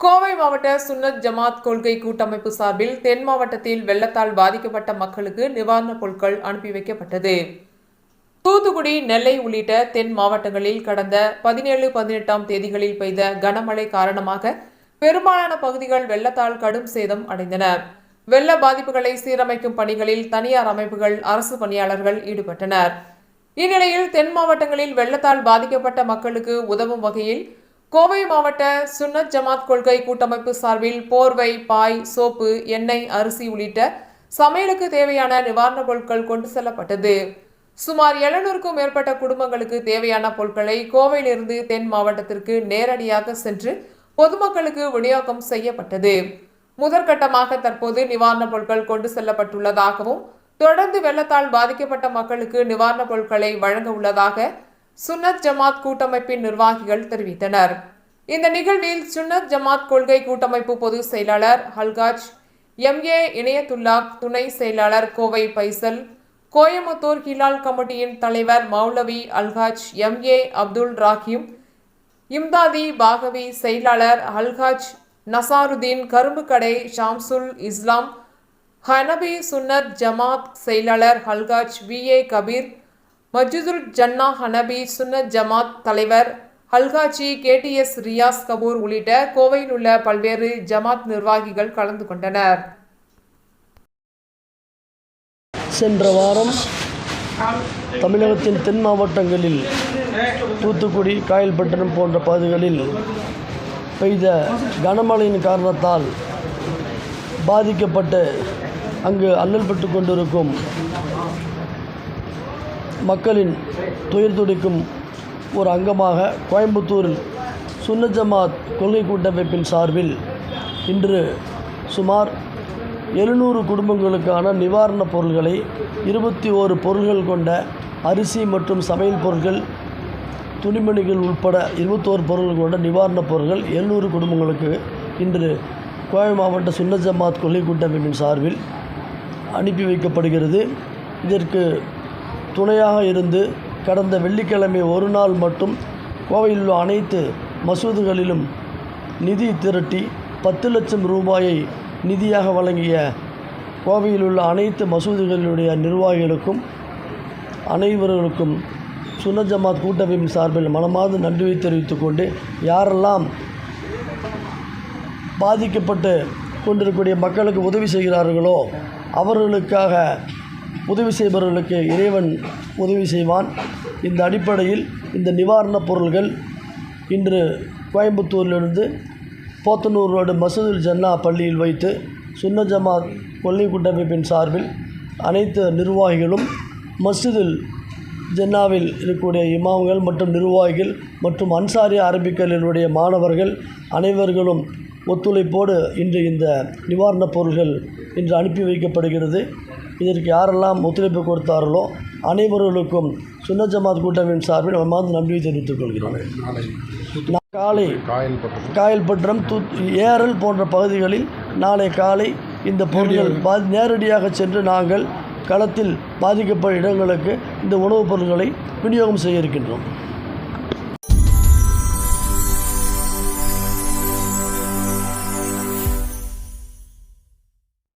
கோவை மாவட்ட சுன்னத் ஜமாத் கொள்கை கூட்டமைப்பு சார்பில் தென் மாவட்டத்தில் வெள்ளத்தால் பாதிக்கப்பட்ட மக்களுக்கு நிவாரணப் பொருட்கள் அனுப்பி வைக்கப்பட்டது. தூத்துக்குடி நெல்லை உள்ளிட்ட தென் மாவட்டங்களில் கடந்த பதினேழு பதினெட்டாம் தேதிகளில் பெய்த கனமழை காரணமாக பெரும்பாலான பகுதிகள் வெள்ளத்தால் கடும் சேதம் அடைந்தன. வெள்ள பாதிப்புகளை சீரமைக்கும் பணிகளில் தனியார் அமைப்புகள் அரசு பணியாளர்கள் ஈடுபட்டனர். இந்நிலையில் தென் மாவட்டங்களில் வெள்ளத்தால் பாதிக்கப்பட்ட மக்களுக்கு உதவும் வகையில் கோவை மாவட்ட சுன்னத் ஜமாத் கொள்கை கூட்டமைப்பு சார்பில் போர்வை பாய் சோப்பு எண்ணெய் அரிசி உள்ளிட்ட சமையலுக்கு தேவையான நிவாரணப் பொருட்கள் கொண்டு செல்லப்பட்டது. சுமார் எழுநூறுக்கும் மேற்பட்ட குடும்பங்களுக்கு தேவையான பொருட்களை கோவையிலிருந்து தென் மாவட்டத்திற்கு நேரடியாக சென்று பொதுமக்களுக்கு விநியோகம் செய்யப்பட்டது. முதற்கட்டமாக தற்போது நிவாரணப் பொருட்கள் கொண்டு செல்லப்பட்டுள்ளதாகவும் தொடர்ந்து வெள்ளத்தால் பாதிக்கப்பட்ட மக்களுக்கு நிவாரணப் பொருட்களை வழங்க உள்ளதாக சுன்னத் ஜமாத் கூட்டமைப்பின் நிர்வாகிகள் தெரிவித்தனர். இந்த நிகழ்வில் சுன்னத் ஜமாத் கொள்கை கூட்டமைப்பு பொதுச் செயலாளர் ஹல்காஜ் எம்ஏ இணையத்துல்லா துணை செயலாளர் கோவை பைசல் கோயமுத்தூர் ஹிலால் கமிட்டியின் தலைவர் மௌலவி அல்ஹாஜ் எம்ஏ அப்துல் ராஹிம் இம்தாதி பாகவி செயலாளர் அல்ஹாஜ் நசாருதீன் கரும்புக்கடை ஷாம்சுல் இஸ்லாம் ஹனபி சுன்னத் ஜமாத் செயலாளர் ஹல்காஜ் வி ஏ கபீர் மஜிதுல் ஜன்னா ஹனபி சுன்னத் ஜமாத் தலைவர் ஹல்காஜி கேடிஎஸ் ரியாஸ் கபூர் உள்ளிட்ட கோவையில் உள்ள பல்வேறு ஜமாத் நிர்வாகிகள் கலந்து கொண்டனர். சென்ற வாரம் தமிழகத்தின் தென் மாவட்டங்களில் தூத்துக்குடி காயல்பட்டினம் போன்ற பகுதிகளில் பெய்த கனமழையின் காரணத்தால் பாதிக்கப்பட்டு அங்கு அல்லல்பட்டு கொண்டிருக்கும் மக்களின் துயர் துடிக்கும் ஒரு அங்கமாக கோயம்புத்தூரில் சுன்னத் ஜமாத் கொள்கை கூட்டமைப்பின் சார்பில் இன்று சுமார் எழுநூறு குடும்பங்களுக்கான நிவாரணப் பொருள்களை இருபத்தி ஓரு பொருள்கள் கொண்ட அரிசி மற்றும் சமையல் பொருட்கள் துணிமணிகள் உட்பட இருபத்தோரு பொருள்கள் கொண்ட நிவாரணப் பொருட்கள் எழுநூறு குடும்பங்களுக்கு இன்று கோவை மாவட்ட சுன்னத் ஜமாத் கொள்கை கூட்டமைப்பின் சார்பில் அனுப்பி வைக்கப்படுகிறது. இதற்கு துணையாக இருந்து கடந்த வெள்ளிக்கிழமை ஒரு நாள் மட்டும் கோவையில் உள்ள அனைத்து மசூதுகளிலும் நிதி திரட்டி பத்து லட்சம் ரூபாயை நிதியாக வழங்கிய கோவையில் உள்ள அனைத்து மசூதிகளுடைய நிர்வாகிகளுக்கும் அனைவர்களுக்கும் சுன்னத் ஜமாத் கூட்டமைப்பின் சார்பில் மனமார்ந்த நன்றியை தெரிவித்துக் கொண்டு யாரெல்லாம் பாதிக்கப்பட்டு கொண்டிருக்கக்கூடிய மக்களுக்கு உதவி செய்கிறார்களோ அவர்களுக்காக உதவி செய்பவர்களுக்கு இறைவன் உதவி செய்வான். இந்த அடிப்படையில் இந்த நிவாரணப் பொருள்கள் இன்று கோயம்புத்தூரிலிருந்து போத்தனூர் ரோடு மசூதுல் ஜன்னா பள்ளியில் வைத்து சுன்ன ஜமாத் கொள்ளை கூட்டமைப்பின் சார்பில் அனைத்து நிர்வாகிகளும் மஸ்ஜிதில் ஜென்னாவில் இருக்கக்கூடிய இமாம்கள் மற்றும் நிர்வாகிகள் மற்றும் அன்சாரி அரபிக்கலினுடைய மாணவர்கள் அனைவர்களும் ஒத்துழைப்போடு இன்று இந்த நிவாரணப் பொருள்கள் இன்று அனுப்பி வைக்கப்படுகிறது. இதற்கு யாரெல்லாம் ஒத்துழைப்பு கொடுத்தார்களோ அனைவர்களுக்கும் சுன்ன ஜமாத் கூட்டமைப்பின் சார்பில் நம்ம நன்றியை தெரிவித்துக் கொள்கிறோம் காலை காயல்பட்டம் காயல்பட்டினம் தூ ஏரல் போன்ற பகுதிகளில் நாளை காலை இந்த பொருட்கள் பா நேரடியாக சென்று நாங்கள் களத்தில் பாதிக்கப்பட்ட இடங்களுக்கு இந்த உணவுப் பொருட்களை விநியோகம் செய்ய இருக்கின்றோம்